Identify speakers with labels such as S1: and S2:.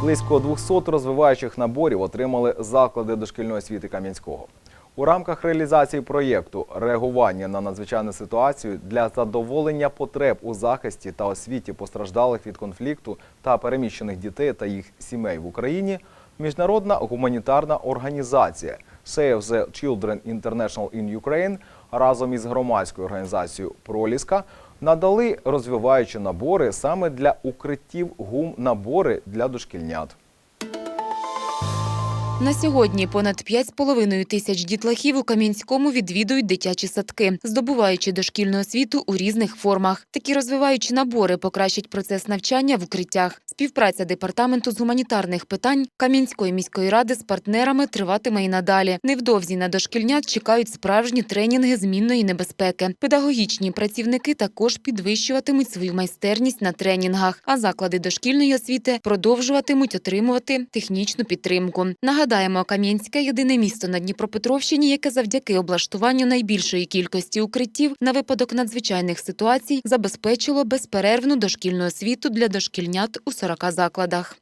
S1: Близько 200 розвиваючих наборів отримали заклади дошкільної освіти Кам'янського. У рамках реалізації проєкту реагування на надзвичайну ситуацію для задоволення потреб у захисті та освіті постраждалих від конфлікту та переміщених дітей та їх сімей в Україні міжнародна гуманітарна організація Save the Children International in Ukraine разом із громадською організацією Проліска надали розвиваючі набори саме для укриттів гум-набори для дошкільнят.
S2: На сьогодні понад 5,5 тисяч дітлахів у Кам'янському відвідують дитячі садки, здобуваючи дошкільну освіту у різних формах. Такі розвиваючі набори покращать процес навчання в укриттях. Співпраця департаменту з гуманітарних питань Кам'янської міської ради з партнерами триватиме і надалі. Невдовзі на дошкільнят чекають справжні тренінги змінної небезпеки. Педагогічні працівники також підвищуватимуть свою майстерність на тренінгах, а заклади дошкільної освіти продовжуватимуть отримувати технічну підтримку. Нагадаємо, Кам'янське єдине місто на Дніпропетровщині, яке завдяки облаштуванню найбільшої кількості укриттів на випадок надзвичайних ситуацій забезпечило безперервну дошкільну освіту для дошкільнят у 40 закладах.